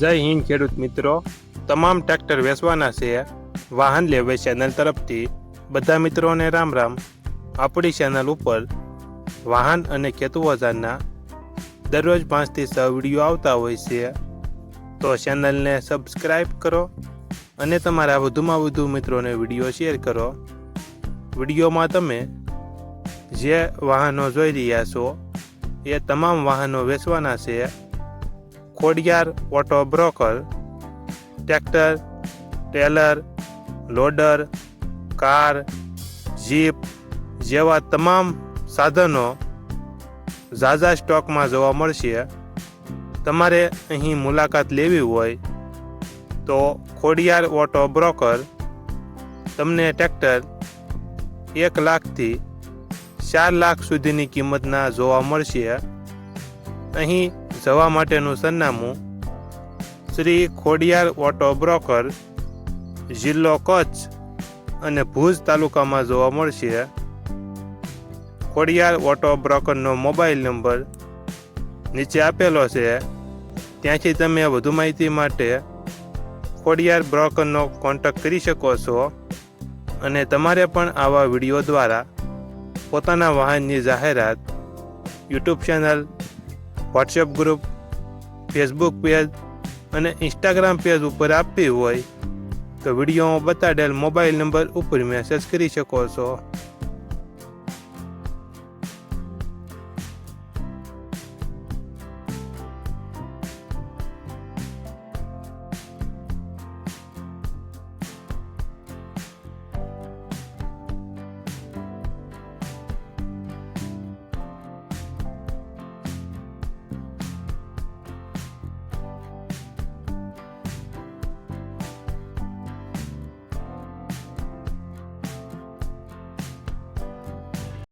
જય હિન્દ, ખેડૂત મિત્રો. તમામ ટ્રેક્ટર વેચવાના છે. વાહન લેવે ચેનલ તરફથી. બધા મિત્રોને રામ રામ. આપણી ચેનલ ઉપર વાહન અને ખેતુ ઓજારના દરરોજ પાંચથી છ વીડિયો આવતા હોય છે. તો ચેનલને સબસ્ક્રાઈબ કરો અને તમારા વધુમાં વધુ મિત્રોને વીડિયો શેર કરો. વિડીયોમાં તમે જે વાહનો જોઈ રહ્યા છો, એ તમામ વાહનો વેચવાના છે. Khodiyar auto broker tractor trailer loader car jeep જેવા તમામ સાધનો ઝાઝા સ્ટોકમાં જોવા મળશે. તમારે અહીં મુલાકાત લેવી હોય તો ખોડિયાર ઓટો બ્રોકર તમને ટ્રેક્ટર એક લાખથી ચાર લાખ સુધીની કિંમતના જોવા મળશે. અહીં જવા માટેનું સરનામું શ્રી ખોડિયાર ઓટો બ્રોકર જિલ્લો કચ્છ અને ભુજ તાલુકામાં જોવા મળશે. ખોડિયાર ઓટો બ્રોકરનો મોબાઈલ નંબર નીચે આપેલો છે. ત્યાંથી તમે વધુ માહિતી માટે ખોડિયાર બ્રોકરનો કોન્ટેક્ટ કરી શકો છો અને તમારે પણ આવા વીડિયો દ્વારા પોતાના વાહનની જાહેરાત YouTube channel WhatsApp group Facebook page અને ઇન્સ્ટાગ્રામ પેજ ઉપર આપવી હોય તો વિડીયોમાં બતાડેલ મોબાઈલ નંબર ઉપર મેસેજ કરી શકો છો.